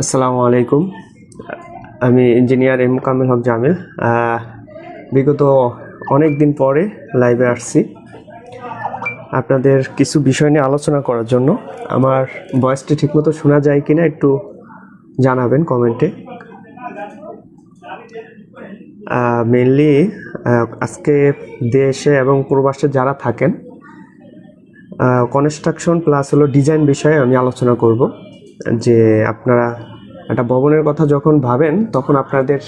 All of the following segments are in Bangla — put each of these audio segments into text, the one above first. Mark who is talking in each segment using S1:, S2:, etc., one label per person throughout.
S1: আসসালামু আলাইকুম। আমি ইঞ্জিনিয়ার এম কামিল হক জামিল। বিগত অনেক দিন পরে লাইভে আসছি। আপনাদের কিছু বিষয় নিয়ে আলোচনা করার জন্য। আমার ভয়েসটি ঠিকমতো শোনা যায় কিনা একটু জানাবেন কমেন্টে। মেনলি আজকে দেশে এবং প্রবাসে যারা থাকেন কনস্ট্রাকশন প্লাস হলো ডিজাইন বিষয়ে আমি আলোচনা করব। যে আপনারা একটা ভবনের কথা যখন ভাবেন, তখন আপনাদের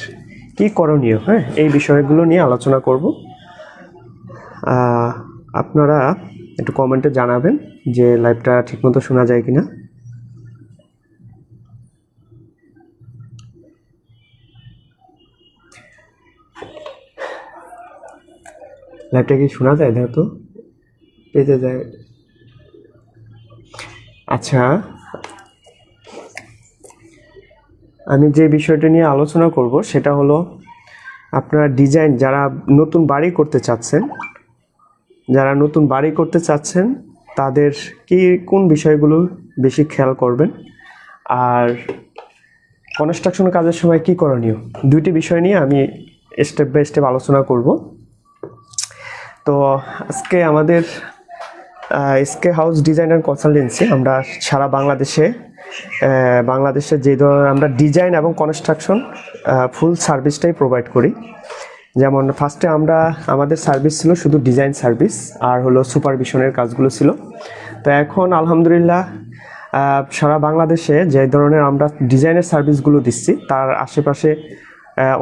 S1: কি করণীয় হ্যাঁ? এই বিষয়গুলো নিয়ে আলোচনা করব। আপনারা একটু কমেন্টে জানাবেন যে লাইভটা ঠিকমতো শোনা যায় কিনা। লাইভটা কি শোনা যায়, দেখো তো? পেজে যায়। আচ্ছা আমি যে বিষয়টা নিয়ে আলোচনা করব সেটা হলো আপনারা ডিজাইন, যারা নতুন বাড়ি করতে চাচ্ছেন, যারা নতুন বাড়ি করতে চাচ্ছেন, তাদের কি, কোন বিষয়গুলো বেশি খেয়াল করবেন? আর কনস্ট্রাকশন কাজের সময় কি করণীয়? দুইটি বিষয় নিয়ে আমি স্টেপ বাই স্টেপ আলোচনা করব। তো আজকে আমাদের SK house design designer consultancy আমরা সারা বাংলাদেশে বাংলাদেশে যে ধরনের আমরা ডিজাইন এবং কনস্ট্রাকশন ফুল সার্ভিসটাই প্রোভাইড করি। যেমন ফার্স্টে আমরা, আমাদের সার্ভিস ছিল শুধু ডিজাইন সার্ভিস আর হলো সুপারভিশনের কাজগুলো ছিল। তো এখন আলহামদুলিল্লাহ সারা বাংলাদেশে যে ধরনের আমরা ডিজাইনের সার্ভিসগুলো দিচ্ছি, তার আশেপাশে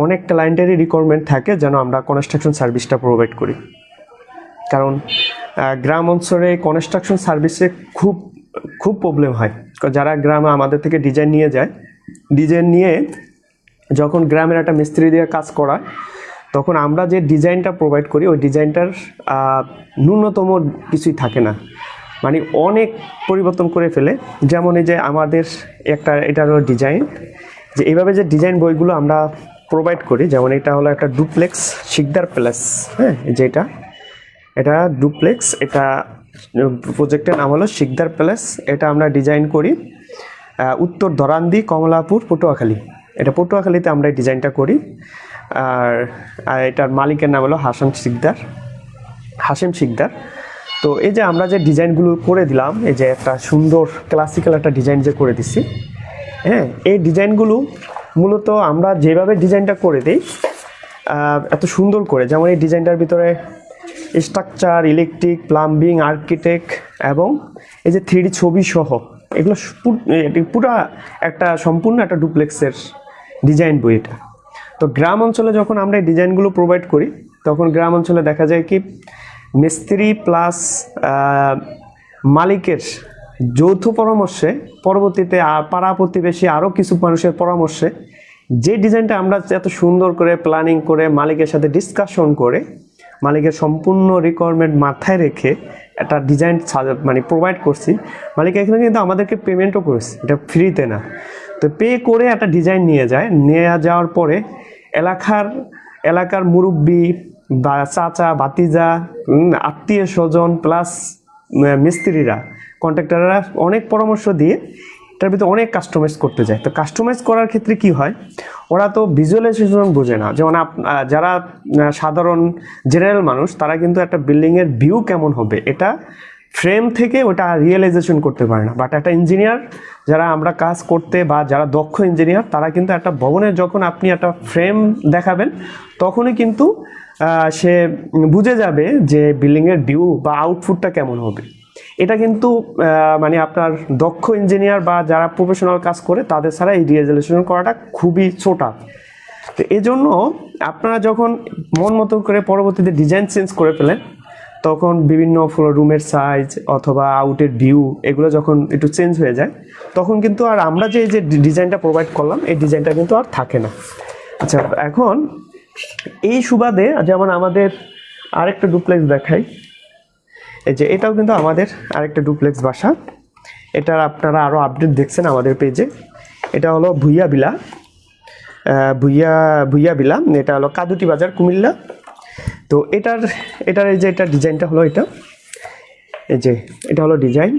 S1: অনেক ক্লায়েন্টেরই রিকোয়ারমেন্ট থাকে যেন আমরা কনস্ট্রাকশন সার্ভিসটা প্রোভাইড করি। কারণ গ্রাম অঞ্চলে কনস্ট্রাকশন সার্ভিসে খুব খুব প্রবলেম হয়। যারা গ্রামে আমাদের থেকে ডিজাইন নিয়ে যায় ডিজাইন নিয়ে যখন গ্রামের একটা মিস্ত্রি দিয়ে কাজ করা তখন আমরা যে ডিজাইনটা প্রোভাইড করি, ওই ডিজাইনটার ন্যূনতম কিছুই থাকে না। মানে অনেক পরিবর্তন করে ফেলে। যেমন এই যে আমাদের একটা, এটা হলো ডিজাইন যে এইভাবে যে ডিজাইন বইগুলো আমরা প্রোভাইড করি, যেমন এটা হলো একটা ডুপ্লেক্স শিকদার প্যালেস হ্যাঁ যেটা এটা। ডুপ্লেক্স এটা প্রজেক্টের নাম হলো শিকদার প্যালেস। এটা আমরা ডিজাইন করি উত্তর ধরান্দি, কমলাপুর, পটুয়াখালী। এটা পটুয়াখালীতে আমরা ডিজাইনটা করি। আর এটার মালিকের নাম হলো হাসান শিকদার, হাসিম শিকদার। তো এই যে আমরা যে ডিজাইনগুলো করে দিলাম, এই যে একটা সুন্দর ক্লাসিক্যাল একটা ডিজাইন যে করে দিচ্ছি হ্যাঁ এই ডিজাইনগুলো মূলত আমরা যেভাবে ডিজাইনটা করে দিই এত সুন্দর করে, যেমন এই ডিজাইনটার ভিতরে স্ট্রাকচার ইলেকট্রিক প্লাম্বিং আর্কিটেক্ট এবং এই যে থ্রি ছবি সহ এগুলো পুরা একটা সম্পূর্ণ একটা ডুপ্লেক্সের ডিজাইন বই এটা। তো গ্রাম অঞ্চলে যখন আমরা এই ডিজাইনগুলো প্রোভাইড করি, তখন গ্রাম অঞ্চলে দেখা যায় কি, মিস্ত্রি প্লাস মালিকের যৌথ পরামর্শে পরবর্তীতে পাড়া প্রতিবেশী আরও কিছু মানুষের পরামর্শে যে ডিজাইনটা আমরা এত সুন্দর করে প্ল্যানিং করে মালিকের সাথে ডিসকাশন করে মালিকের সম্পূর্ণ রিকোয়ারমেন্ট মাথায় রেখে একটা ডিজাইন মানে প্রোভাইড করছি। মালিক এখানে কিন্তু আমাদেরকে পেমেন্টও করেছে, এটা ফ্রিতে না। তো পে করে একটা ডিজাইন নিয়ে যায়, নিয়ে যাওয়ার পরে এলাকার এলাকার মুরব্বী বা চাচা, ভাতিজা আত্মীয় স্বজন প্লাস মিস্ত্রিরা কন্ট্রাক্টররা অনেক পরামর্শ দিয়ে এটার ভিতরে অনেক কাস্টমাইজ করতে যায়। তো কাস্টমাইজ করার ক্ষেত্রে কি হয়? ওরা তো ভিজুয়ালাইজেশন বোঝে না। যেমন যারা সাধারণ জেনারেল মানুষ, তারা কিন্তু একটা বিল্ডিংয়ের ভিউ কেমন হবে? এটা ফ্রেম থেকে ওটা রিয়েলাইজেশন করতে পারে না। বাট একটা ইঞ্জিনিয়ার যারা আমরা কাজ করতে বা যারা দক্ষ ইঞ্জিনিয়ার তারা কিন্তু একটা ভবনের যখন আপনি একটা ফ্রেম দেখাবেন, তখনই কিন্তু সে বুঝে যাবে যে বিল্ডিংয়ের ভিউ বা আউটপুটটা কেমন হবে। এটা কিন্তু মানে আপনার দক্ষ ইঞ্জিনিয়ার বা যারা প্রফেশনাল কাজ করে, তাদের ছাড়া এই রিয়েলাইজেশন করাটা খুবই ছোটা। তো এই জন্য আপনারা যখন মন মতো করে পরবর্তীতে ডিজাইন চেঞ্জ করে ফেলেন, তখন বিভিন্ন রুমের সাইজ অথবা আউটের ভিউ এগুলো যখন একটু চেঞ্জ হয়ে যায়, তখন কিন্তু আর আমরা যে যে ডিজাইনটা প্রোভাইড করলাম, এই ডিজাইনটা কিন্তু আর থাকে না। আচ্ছা এখন এই সুবাদে যেমন আমাদের আরেকটা ডুপ্লেক্স দেখাই। এই যে এটাও কিন্তু আমাদের আরেকটা ডুপ্লেক্স বাসা। এটার আপনারা আরও আপডেট দেখছেন আমাদের পেজে এটা হলো ভুইয়া বিলা। ভুইয়া ভুইয়া বিলা। এটা হলো কাদুটি বাজার, কুমিল্লা। তো এটার এটার এই যে এটা ডিজাইনটা হলো এটা। এই যে এটা হলো ডিজাইন।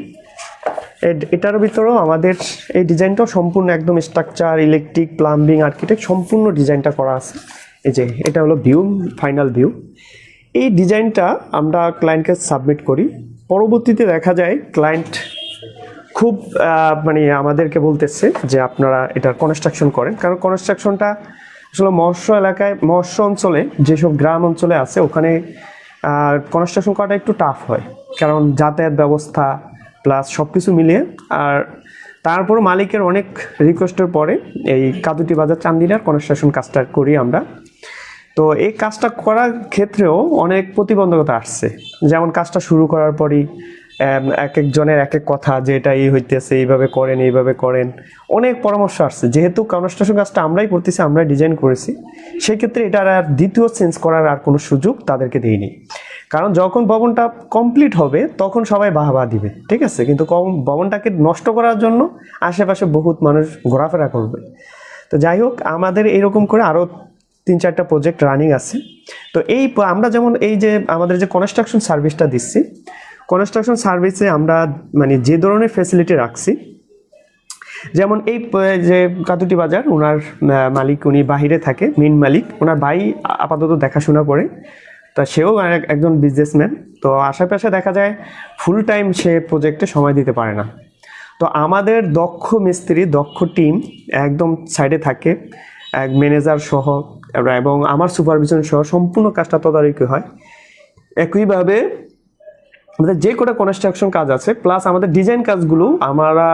S1: এটার ভিতরেও আমাদের এই ডিজাইনটাও সম্পূর্ণ একদম স্ট্রাকচার ইলেকট্রিক প্লাম্বিং আর্কিটেক্ট সম্পূর্ণ ডিজাইনটা করা আছে। এই যে এটা হলো ভিউ ফাইনাল ভিউ এই ডিজাইনটা আমরা ক্লায়েন্টকে সাবমিট করি। পরবর্তীতে দেখা যায় ক্লায়েন্ট খুব মানে আমাদেরকে বলতেছে যে আপনারা এটার কনস্ট্রাকশন করেন। কারণ কনস্ট্রাকশনটা আসলে মৎস্য এলাকায়, মৎস্য অঞ্চলে, যেসব গ্রাম অঞ্চলে আছে, ওখানে কনস্ট্রাকশন করাটা একটু টাফ হয়। কারণ যাতায়াত ব্যবস্থা প্লাস সব কিছু মিলিয়ে। আর তারপর মালিকের অনেক রিকোয়েস্টের পরে এই কাদুটি বাজার চান্দিনার কনস্ট্রাকশন কাজটা করি আমরা। তো এই কাজটা করার ক্ষেত্রেও অনেক প্রতিবন্ধকতা আসছে। যেমন কাজটা শুরু করার পরই এক একজনের এক এক কথা যে এটা এই হইতেছে, এইভাবে করেন এইভাবে করেন। অনেক পরামর্শ আসছে। যেহেতু কনস্ট্রাকশন কাজটা আমরাই করতেছি, আমরাই ডিজাইন করেছি, সেক্ষেত্রে এটার আর দ্বিতীয় চেঞ্জ করার আর কোনো সুযোগ তাদেরকে দেয়নি কারণ যখন ভবনটা কমপ্লিট হবে, তখন সবাই বাহবা দিবে, ঠিক আছে? কিন্তু কম- ভবনটাকে নষ্ট করার জন্য আশেপাশে বহুত মানুষ ঘোরাফেরা করবে। তো যাই হোক, আমাদের এরকম করে আরও তিন চারটা প্রজেক্ট রানিং আছে। তো এই আমরা যেমন এই যে আমাদের যে কনস্ট্রাকশন সার্ভিসটা দিচ্ছি কনস্ট্রাকশন সার্ভিসে আমরা মানে যে ধরনের ফেসিলিটি রাখছি, যেমন এই যে কাতুটি বাজার ওনার মালিক উনি বাহিরে থাকে মেন মালিক ওনার ভাই আপাতত দেখাশোনা করে, তা সেও এক- একজন বিজনেসম্যান তো আশেপাশে দেখা যায় ফুল টাইম সে প্রজেক্টে সময় দিতে পারে না। তো আমাদের দক্ষ মিস্ত্রি, দক্ষ টিম একদম সাইডে থাকে, এক ম্যানেজার সহ এবং আমার সুপারভিশন সহ সম্পূর্ণ কাজটা তদারকি হয়। একইভাবে আমাদের যে কটা কনস্ট্রাকশন কাজ আছে প্লাস আমাদের ডিজাইন কাজগুলো আমরা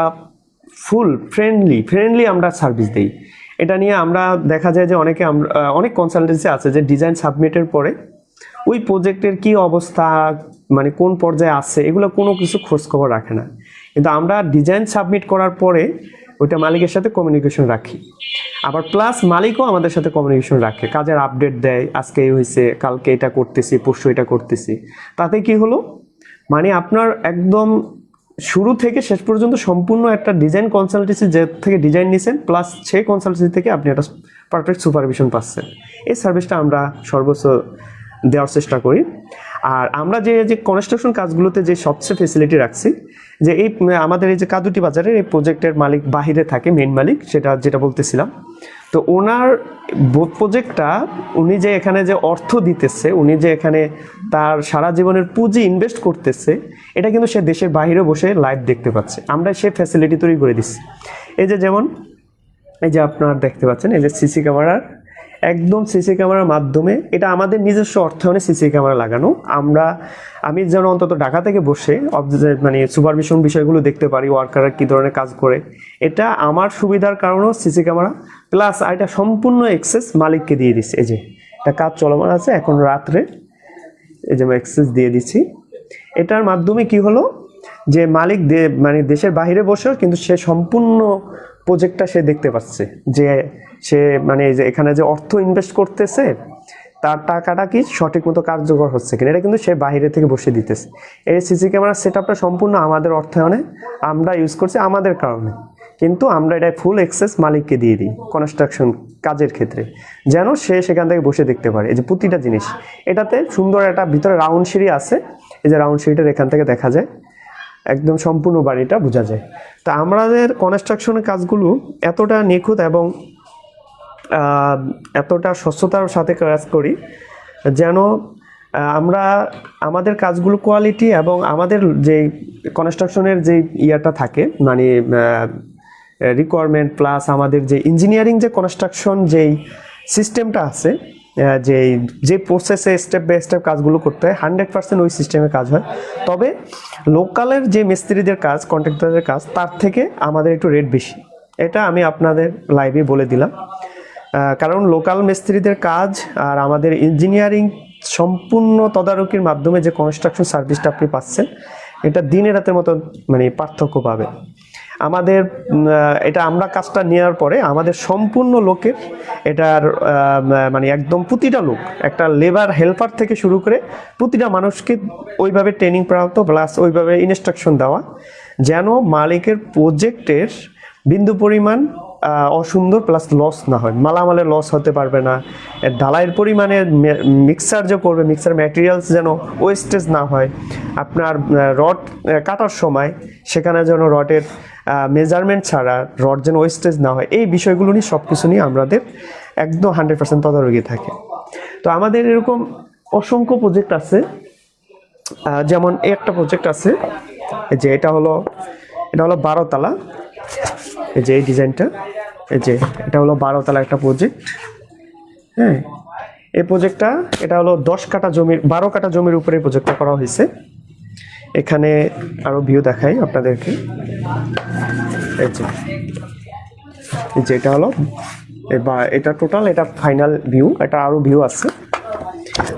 S1: ফুল ফ্রেন্ডলি ফ্রেন্ডলি আমরা সার্ভিস দিই। এটা নিয়ে আমরা দেখা যায় যে অনেকে আমরা অনেক কনসালটেন্সি আছে যে ডিজাইন সাবমিটের পরে ওই প্রজেক্টের কি অবস্থা মানে কোন পর্যায়ে আছে, এগুলো কোনো কিছু খোঁজখবর রাখে না। কিন্তু আমরা ডিজাইন সাবমিট করার পরে ওইটা মালিকের সাথে কমিউনিকেশন রাখি। আবার প্লাস মালিকও আমাদের সাথে কমিউনিকেশন রাখে। কাজের আপডেট দেয়, আজকে এই হয়েছে কালকে এটা করতেছি, পরশু এটা করতেছি। তাতে কি হলো? মানে আপনার একদম শুরু থেকে শেষ পর্যন্ত সম্পূর্ণ একটা ডিজাইন কনসালটেন্সি যে থেকে ডিজাইন নিছেন প্লাস সেই কনসালটেন্সি থেকে আপনি একটা পারফেক্ট সুপারভিশন পাচ্ছেন। এই সার্ভিসটা আমরা সর্বোচ্চ দেওয়ার চেষ্টা করি। আর আমরা যে যে কনস্ট্রাকশন কাজগুলোতে যে সবচেয়ে ফেসিলিটি রাখছি, যে এই, আমাদের এই যে কাদুটি বাজারের এই প্রজেক্টের মালিক বাহিরে থাকে মেন মালিক, সেটা, যেটা বলতেছিলাম। তো ওনার প্রজেক্টটা উনি যে এখানে যে অর্থ দিতেছে, উনি যে এখানে তার সারা জীবনের পুঁজি ইনভেস্ট করতেছে, এটা কিন্তু সে দেশের বাইরে বসে লাইভ দেখতে পাচ্ছে। আমরা সে ফ্যাসিলিটি তৈরি করে দিচ্ছি। এই যে যেমন, এই যে আপনার দেখতে পাচ্ছেন, এই যে সিসি ক্যামেরার একদম সিসি ক্যামেরার মাধ্যমে, এটা আমাদের নিজস্ব অর্থায়নে সিসি ক্যামেরা লাগানো। আমরা, আমি যেন অন্তত ঢাকা থেকে বসে মানে সুপারভিশন বিষয়গুলো দেখতে পারি, ওয়ার্কাররা কী ধরনের কাজ করে, এটা আমার সুবিধার কারণেও সিসি ক্যামেরা, প্লাস আর এটা সম্পূর্ণ এক্সেস মালিককে দিয়ে দিচ্ছে এই যে, এটা কাজ চলমান আছে, এখন রাত্রে এই যে আমি অ্যাক্সেস দিয়ে দিচ্ছি এটার মাধ্যমে কি হলো, যে মালিক মানে দেশের বাইরে বসেও কিন্তু সে সম্পূর্ণ প্রজেক্টটা সে দেখতে পাচ্ছে, যে সে মানে যে এখানে যে অর্থ ইনভেস্ট করতেছে, তার টাকাটা কি সঠিক মতো কার্যকর হচ্ছে কিনা? এটা কিন্তু সে বাইরে থেকে বসে দিতেছে। এই সিসি ক্যামেরার সেট আপটা সম্পূর্ণ আমাদের অর্থায়নে আমরা ইউজ করছি আমাদের কারণে। কিন্তু আমরা এটা ফুল এক্সেস মালিককে দিয়ে দিই কনস্ট্রাকশন কাজের ক্ষেত্রে, যেন সে সেখান থেকে বসে দেখতে পারে। এই যে প্রতিটা জিনিস, এটাতে সুন্দর একটা ভিতরে রাউন্ড সিঁড়ি আছে। এই যে রাউন্ড সিঁড়িটার এখান থেকে দেখা যায়, একদম সম্পূর্ণ বাড়িটা বোঝা যায়। তা আমাদের কনস্ট্রাকশনের কাজগুলো এতটা নিখুঁত এবং এতটা স্বচ্ছতার সাথে কাজ করি যেন আমরা আমাদের কাজগুলো কোয়ালিটি এবং আমাদের যে কনস্ট্রাকশনের যে ইয়াটা থাকে মানে রিকোয়ারমেন্ট প্লাস আমাদের যে ইঞ্জিনিয়ারিং যে কনস্ট্রাকশন যেই সিস্টেমটা আছে যে যে প্রসেসে স্টেপ বাই স্টেপ কাজগুলো করতে হয় হান্ড্রেড পার্সেন্ট ওই সিস্টেমে কাজ হয়। তবে লোকালের যে মিস্ত্রিদের কাজ কন্ট্রাক্টরদের কাজ, তার থেকে আমাদের একটু রেট বেশি। এটা আমি আপনাদের লাইভে বলে দিলাম। কারণ লোকাল মিস্ত্রিদের কাজ আর আমাদের ইঞ্জিনিয়ারিং সম্পূর্ণ তদারকির মাধ্যমে যে কনস্ট্রাকশন সার্ভিসটা আপনি পাচ্ছেন, এটা দিনে রাতের মতো মানে পার্থক্য পাবে। আমাদের এটা আমরা কাজটা নেওয়ার পরে আমাদের সম্পূর্ণ লোকের এটার মানে একদম প্রতিটা লোক, একটা লেবার হেল্পার থেকে শুরু করে প্রতিটা মানুষকে ওইভাবে ট্রেনিং প্রাপ্ত প্লাস ওইভাবে ইনস্ট্রাকশন দেওয়া, যেন মালিকের প্রজেক্টের বিন্দু পরিমাণ অসুন্দর প্লাস লস না হয়। মালামালে লস হতে পারবে না। ঢালাইয়ের পরিমাণে মিক্সার যে করবে মিক্সার ম্যাটেরিয়ালস যেন ওয়েস্টেজ না হয়। আপনার রড কাটার সময় সেখানে যেন রডের মেজারমেন্ট ছাড়া রড যেন ওয়েস্টেজ না হয়। এই বিষয়গুলো নিয়ে সব কিছু নিয়ে আমাদের একদম হান্ড্রেড পার্সেন্ট তদারকি থাকে। তো আমাদের এরকম অসংখ্য প্রজেক্ট আছে। যেমন একটা প্রজেক্ট আছে। যে এটা হলো এটা হলো বারো তালা এই যে এই ডিজাইনটা, এই যে এটা হলো বারো তালা একটা প্রজেক্ট হ্যাঁ এই প্রজেক্টটা এটা হলো দশ কাটা জমির, বারো কাটা জমির উপরে প্রজেক্টটা করা হয়েছে। এখানে আরও ভিউ দেখাই আপনাদেরকে। এই যে এই যে এটা হলো বা- এটা টোটাল এটা ফাইনাল ভিউ এটা আরও ভিউ আছে।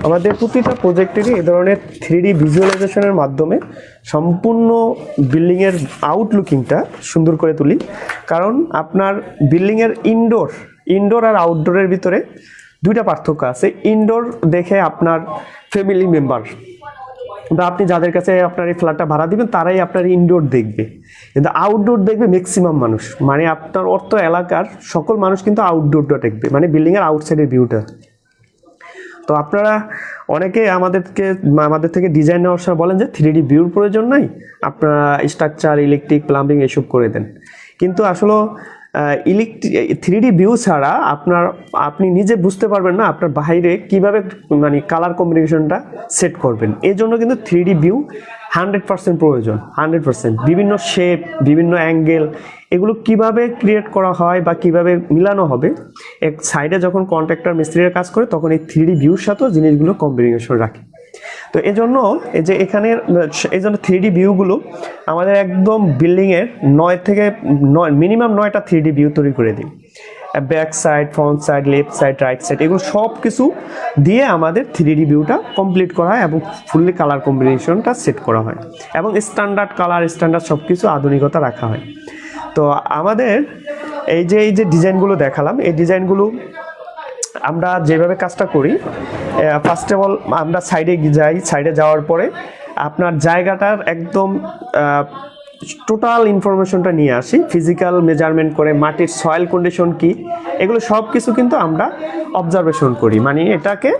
S1: আমাদের প্রতিটা প্রজেক্টেরই এ ধরনের থ্রি ভিজুয়ালাইজেশনের মাধ্যমে সম্পূর্ণ বিল্ডিংয়ের আউটলুকিংটা সুন্দর করে তুলি। কারণ আপনার বিল্ডিংয়ের ইনডোর ইনডোর আর আউটডোরের ভিতরে দুইটা পার্থক্য আছে। ইনডোর দেখে আপনার ফ্যামিলি মেম্বার বা আপনি যাদের কাছে আপনার এই ফ্ল্যাটটা ভাড়া দিবেন, তারাই আপনার ইনডোর দেখবে। কিন্তু আউটডোর দেখবে ম্যাক্সিমাম মানুষ। মানে আপনার অর্থ এলাকার সকল মানুষ কিন্তু আউটডোরটা দেখবে। মানে বিল্ডিংয়ের আউটসাইডের ভিউটা তো আপনারা অনেকে আমাদেরকে, আমাদের থেকে ডিজাইন নেওয়ার সময় বলেন যে থ্রি ডি ভিউর প্রয়োজন নাই, আপনারা স্ট্রাকচার ইলেকট্রিক প্লাম্বিং এসব করে দেন। কিন্তু আসলে ইলেকট্রিক থ্রি ডি ভিউ ছাড়া আপনার, আপনি নিজে বুঝতে পারবেন না আপনার বাইরে কীভাবে মানে কালার কম্বিনেশনটা সেট করবেন। এই জন্য কিন্তু three D view hundred percent প্রয়োজন হান্ড্রেড পার্সেন্ট বিভিন্ন শেপ বিভিন্ন অ্যাঙ্গেল এগুলো কীভাবে ক্রিয়েট করা হয় বা কীভাবে মিলানো হবে, এক সাইডে যখন কন্ট্রাক্টর মিস্ত্রিরা কাজ করে, তখন এই থ্রি ভিউর সাথেও জিনিসগুলো কম্বিনেশন রাখে। তো এই জন্য এই যে এখানে, এই জন্য থ্রি ভিউগুলো আমাদের একদম বিল্ডিংয়ের নয় থেকে নয় মিনিমাম নয়টা থ্রি ভিউ তৈরি করে দিই। Back side front side left side right side এগুলো সব কিছু দিয়ে আমাদের থ্রি ভিউটা কমপ্লিট করা হয় এবং ফুললি কালার কম্বিনেশনটা সেট করা হয়। এবং স্ট্যান্ডার্ড কালার স্ট্যান্ডার্ড সব কিছু আধুনিকতা রাখা হয়। তো আমাদের এই যে এই যে ডিজাইনগুলো দেখালাম, এই ডিজাইনগুলো আমরা যেভাবে কাজটা করি ফার্স্ট অফ অল আমরা সাইডে যাই সাইডে যাওয়ার পরে আপনার জায়গাটার একদম টোটাল ইনফরমেশনটা নিয়ে আসি। ফিজিক্যাল মেজারমেন্ট করে মাটির সয়েল কন্ডিশন কি, এগুলো সব কিছু কিন্তু আমরা অবজারভেশন করি। মানে এটাকে,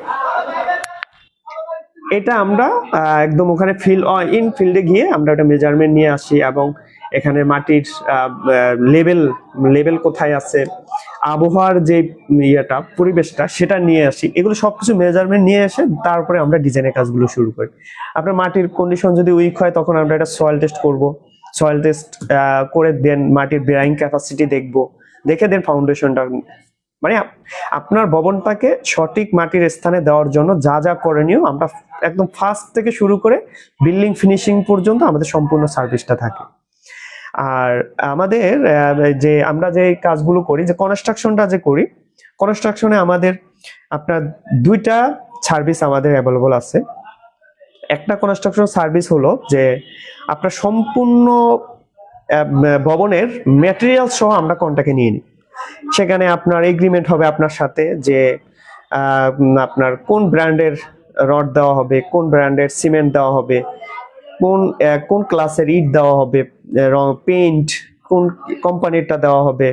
S1: এটা আমরা একদম ওখানে ফিল ইন ফিল্ডে গিয়ে আমরা ওটা মেজারমেন্ট নিয়ে আসি এবং এখানে মাটির লেভেল লেভেল কোথায় আছে, আবহাওয়ার যে ইয়েটা, পরিবেশটা, সেটা নিয়ে আসি। এগুলো সবকিছু মেজারমেন্ট নিয়ে এসে তারপরে আমরা ডিজাইনের কাজগুলো শুরু করি। আপনার মাটির কন্ডিশন যদি উইক হয়, তখন আমরা এটা সয়েল টেস্ট করব। সয়েল টেস্ট করে দেন মাটির বেয়ারিং ক্যাপাসিটি দেখব। দেখে দেন ফাউন্ডেশনটা মানে আপনার ভবনটাকে সঠিক মাটির স্থানে দেওয়ার জন্য যা যা করণীয় আমরা একদম ফার্স্ট থেকে শুরু করে বিল্ডিং ফিনিশিং পর্যন্ত আমাদের সম্পূর্ণ সার্ভিসটা থাকে। আর আমাদের যে আমরা যে কাজগুলো করি, যে কনস্ট্রাকশনটা যে করি কনস্ট্রাকশনে আমাদের আপনার দুইটা সার্ভিস আমাদের অ্যাভেলেবল আছে। একটা কনস্ট্রাকশন সার্ভিস হলো যে আপনার সম্পূর্ণ ভবনের ম্যাটেরিয়াল সহ আমরা কন্টাকে নিয়ে নিই। সেখানে আপনার এগ্রিমেন্ট হবে আপনার সাথে যে আপনার কোন ব্র্যান্ডের রড দেওয়া হবে, কোন ব্র্যান্ডের সিমেন্ট দেওয়া হবে কোন কোন ক্লাসের ইট দেওয়া হবে পেইন্ট কোন কোম্পানিরটা দেওয়া হবে,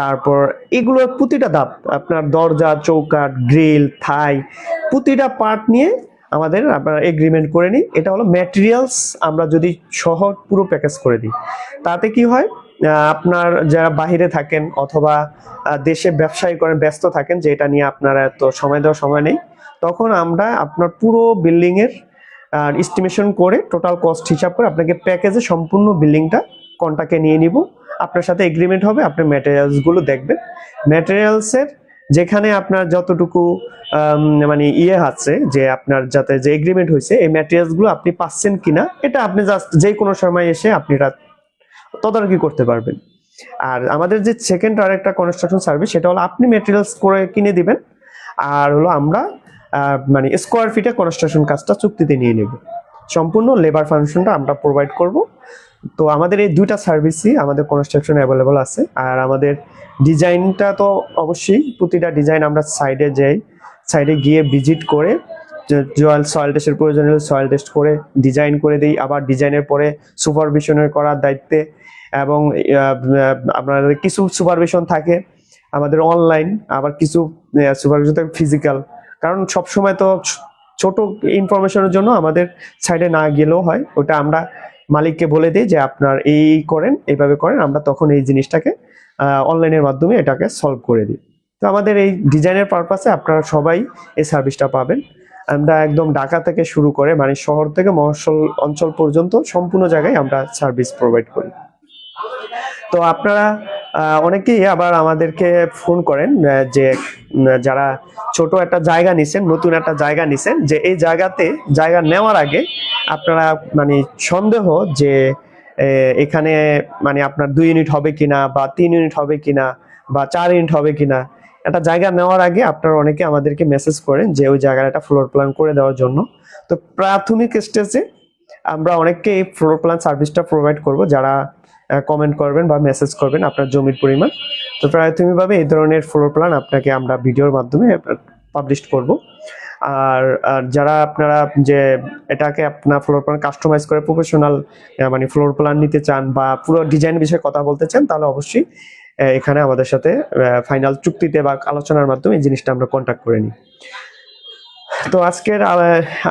S1: তারপর এগুলোর প্রতিটা ধাপ, আপনার দরজা, চৌকাঠ গ্রিল থাই, প্রতিটা পার্ট নিয়ে আমাদের আপনার এগ্রিমেন্ট করে নিই। এটা হলো ম্যাটেরিয়ালস আমরা যদি সহ পুরো প্যাকেজ করে দিই। তাতে কি হয় আপনার যারা বাহিরে থাকেন অথবা দেশে ব্যবসায়ী করেন, ব্যস্ত থাকেন যে এটা নিয়ে আপনারা এত সময় দেওয়ার সময় নেই, তখন আমরা আপনার পুরো বিল্ডিং এর এস্টিমেশন করে টোটাল কস্ট হিসাব করে আপনাকে প্যাকেজে সম্পূর্ণ বিল্ডিংটা কন্টাকে নিয়ে নিব। আপনার সাথে এগ্রিমেন্ট হবে, আপনি ম্যাটেরিয়ালসগুলো দেখবেন। ম্যাটেরিয়ালসের যেখানে আপনার যতটুকু মানে ইয়ে আছে, যে আপনার যাতে যে এগ্রিমেন্ট হয়েছে, এই ম্যাটেরিয়ালসগুলো আপনি পাচ্ছেন কিনা, এটা আপনি জাস্ট যে কোনো সময় এসে আপনি এটা তদারকি করতে পারবেন। আর আমাদের যে সেকেন্ড আর একটা কনস্ট্রাকশন সার্ভিস সেটা হলো আপনি ম্যাটেরিয়ালস করে কিনে দিবেন। আর হলো আমরা মানে স্কোয়ার ফিটে কনস্ট্রাকশন কাজটা চুক্তিতে নিয়ে নেব। সম্পূর্ণ লেবার ফাংশনটা আমরা প্রোভাইড করব। তো আমাদের এই দুইটা সার্ভিসই আমাদের কনস্ট্রাকশন অ্যাভেলেবল আছে। আর আমাদের ডিজাইনটা তো অবশ্যই, প্রতিটা ডিজাইন আমরা সাইডে যাই সাইডে গিয়ে ভিজিট করে জয়েল সয়েল টেস্টের প্রয়োজন হলে সয়েল টেস্ট করে ডিজাইন করে দিই। আবার ডিজাইনের পরে সুপারভিশনের করার দায়িত্বে এবং আপনাদের কিছু সুপারভিশন থাকে আমাদের অনলাইন আবার কিছু সুপারভিশন থাকে ফিজিক্যাল কারণ সবসময় তো ছোট ইনফরমেশনের জন্য আমাদের সাইডে না গেলেও হয়। ওটা আমরা মালিককে বলে দিই যে আপনার এই করেন, এইভাবে করেন, আমরা তখন এই জিনিসটাকে অনলাইনের মাধ্যমে এটাকে সলভ করে দিই। তো আমাদের এই ডিজাইনের পারপাসে আপনারা সবাই এই সার্ভিসটা পাবেন। আমরা একদম ঢাকা থেকে শুরু করে মানে শহর থেকে মহাশল অঞ্চল পর্যন্ত সম্পূর্ণ জায়গায় আমরা সার্ভিস প্রোভাইড করি। তো আপনারা অনেকেই আবার আমাদেরকে ফোন করেন যে যারা ছোট একটা জায়গা নিছেন, নতুন একটা জায়গা নিছেন, যে এই জায়গাতে, জায়গা নেওয়ার আগে আপনারা মানে সন্দেহ যে এখানে মানে আপনার দুই ইউনিট হবে কিনা, বা তিন ইউনিট হবে কিনা, বা চার ইউনিট হবে কিনা, একটা জায়গা নেওয়ার আগে আপনারা অনেকে আমাদেরকে মেসেজ করেন যে, ওই জায়গার একটা ফ্লোর প্ল্যান করে দেওয়ার জন্য। তো প্রাথমিক স্টেজে আমরা অনেককে এই ফ্লোর প্ল্যান সার্ভিসটা প্রোভাইড করব, যারা কমেন্ট করবেন বা মেসেজ করবেন আপনার জমির পরিমাণ। তো প্রাথমিকভাবে এই ধরনের ফ্লোর প্ল্যান আপনাকে আমরা ভিডিওর মাধ্যমে পাবলিশ করব। আর আর যারা আপনারা যে এটাকে আপনার ফ্লোর প্ল্যান কাস্টমাইজ করে প্রফেশনাল মানে ফ্লোর প্ল্যান নিতে চান বা পুরো ডিজাইন বিষয়ে কথা বলতে চান, তাহলে অবশ্যই এখানে আমাদের সাথে ফাইনাল চুক্তিতে বা আলোচনার মাধ্যমে এই জিনিসটা আমরা কন্ট্যাক্ট করে নিই। তো আজকের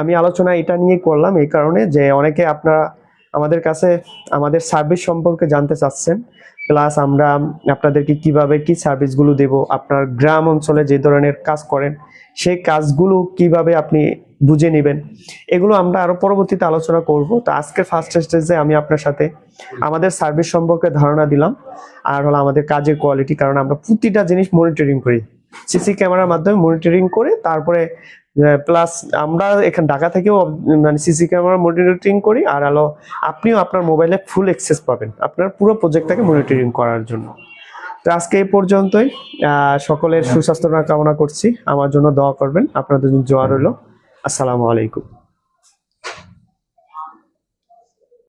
S1: আমি আলোচনা এটা নিয়ে করলাম এই কারণে যে অনেকে আপনারা আমাদের কাছে আমাদের সার্ভিস সম্পর্কে জানতে চাচ্ছেন। প্লাস আমরা আপনাদেরকে কীভাবে কি সার্ভিসগুলো দেব, আপনার গ্রাম অঞ্চলে যে ধরনের কাজ করেন, সেই কাজগুলো কীভাবে আপনি বুঝে নেবেন, এগুলো আমরা আরও পরবর্তীতে আলোচনা করব। তো আজকের ফার্স্ট স্টেজে আমি আপনার সাথে আমাদের সার্ভিস সম্পর্কে ধারণা দিলাম, আর হলো আমাদের কাজের কোয়ালিটি কারণ আমরা প্রতিটা জিনিস মনিটরিং করি। সিসি ক্যামেরার মাধ্যমে মনিটরিং করে, তারপরে প্লাস আমরা এখানে ঢাকা থেকেও মানে সিসি ক্যামেরা মনিটরিং করি আর আলো আপনিও আপনার মোবাইলে ফুল অ্যাক্সেস পাবেন। আপনার পুরো প্রজেক্টটাকে মনিটরিং করার জন্য। তো আজকে এই পর্যন্তই। সকলের সুস্বাস্থ্য কামনা করছি। আমার জন্য দোয়া করবেন। আপনাদের জন্য জোয়ার রইল আসসালামু আলাইকুম।